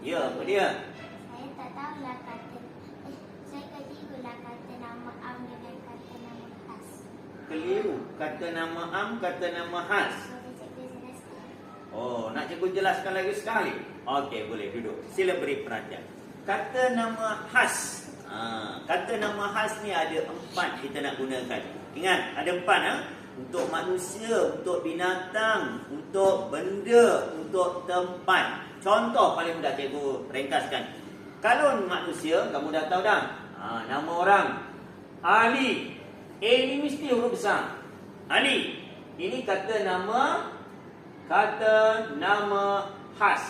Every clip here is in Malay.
Ya, apa dia? Saya tak tahulah kata eh, Saya kelirulah kata nama Am dengan kata nama khas Keliru. Kata nama Am, kata nama Has. Boleh cikgu jelaskan? Oh, nak cikgu jelaskan lagi sekali? Okey, boleh duduk. Sila beri perhatian. Kata nama khas. Ha, kata nama khas ni ada empat kita nak gunakan. Ingat, ada empat ha? Untuk manusia, untuk binatang, untuk benda, untuk tempat. Contoh paling mudah cikgu ringkaskan. Kalau manusia, kamu dah tahu dah. Ha, nama orang. Ali. A ni mesti huruf besar. Ali. Ini kata nama kata nama khas.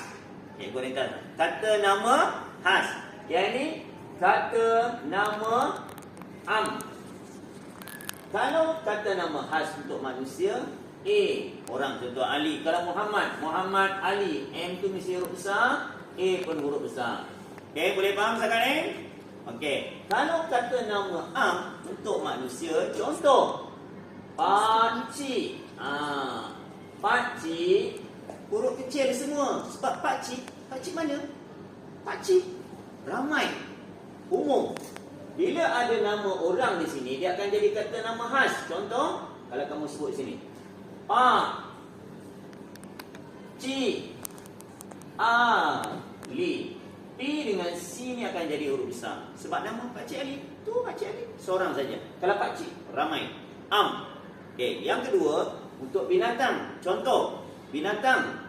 Cikgu ringkas. Kata nama khas. Yang ini kata nama am. Kalau kata nama khas untuk manusia, A, orang contoh Ali. Kalau Muhammad, Muhammad Ali. M tu mesti huruf besar, A pun huruf besar. Okey, boleh faham sekarang ni? Okey. Kalau kata nama am untuk manusia, contoh Pakcik. Ah, pakcik huruf kecil semua. Sebab pakcik, pakcik mana? Pakcik ramai. Umum. Bila ada nama orang di sini, dia akan jadi kata nama khas. Contoh, kalau kamu sebut sini. Pak. Cik. Ali. P dengan C ni akan jadi huruf besar. Sebab nama Pak Cik Ali, tu Pak Cik Ali. Seorang saja. Kalau Pak Cik, ramai. Am. Okey, yang kedua, untuk binatang. Contoh, binatang.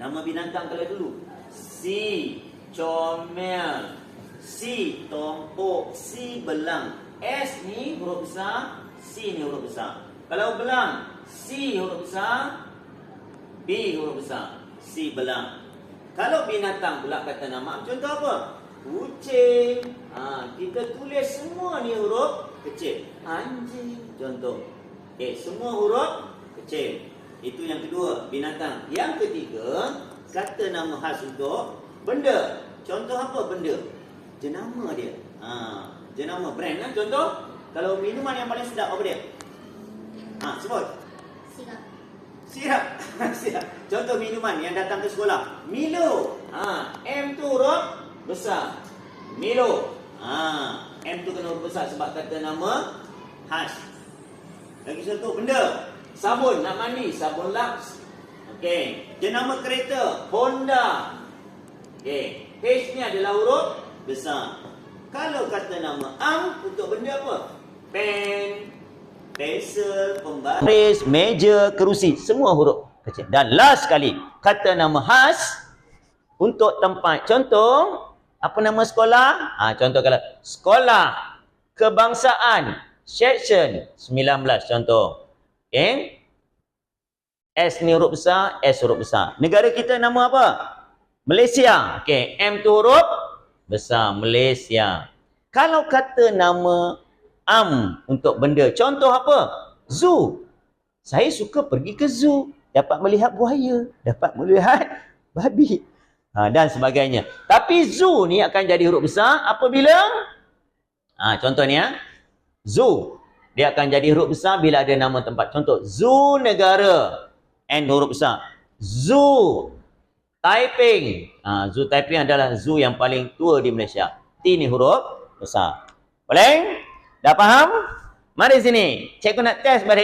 Nama binatang kalau dulu. Si. Comel. Si. Tompok. Si. Belang. S ni huruf besar. C ni huruf besar. Kalau belang. C huruf besar. B huruf besar. C belang. Kalau binatang pula kata nama. Contoh apa? Kucing. Ha, kita tulis semua ni huruf kecil. Anjing. Contoh. Okey, semua huruf kecil. Itu yang kedua, binatang. Yang ketiga, kata nama khas untuk benda. Contoh apa benda? Jenama dia. Ha, jenama brand kan contoh. Kalau minuman yang paling sedap apa dia? Ha, sebut. Sirap Sirap. Sirap. Contoh minuman yang datang ke sekolah. Milo. Ha, M tu huruf besar. Milo. Ha, M tu kena huruf besar sebab kata nama khas. Lagi satu benda. Sabun nak mandi, sabun Lux. Okey. Jenama kereta, Honda. Okey. H ni adalah huruf besar. Kalau kata nama am untuk benda apa? Pen, pensel, pembaris, meja, kerusi, semua huruf kecil. Dan last sekali, kata nama khas untuk tempat. Contoh, apa nama sekolah? Ah, ha, contoh kalau sekolah kebangsaan section 19 contoh. Okey. S ni huruf besar, S huruf besar. Negara kita nama apa? Malaysia. Okey, M tu huruf besar Malaysia. Kalau kata nama am untuk benda, contoh apa? Zoo. Saya suka pergi ke zoo, dapat melihat buaya, dapat melihat babi ha, dan sebagainya. Tapi zoo ni akan jadi huruf besar apabila ha, contoh ni ya. Zoo dia akan jadi huruf besar bila ada nama tempat. Contoh zoo negara. N huruf besar. Zoo Taiping. Ha, zoo Taiping adalah zoo yang paling tua di Malaysia. T ni huruf besar. Boleh? Dah faham? Mari sini. Cikgu nak test balik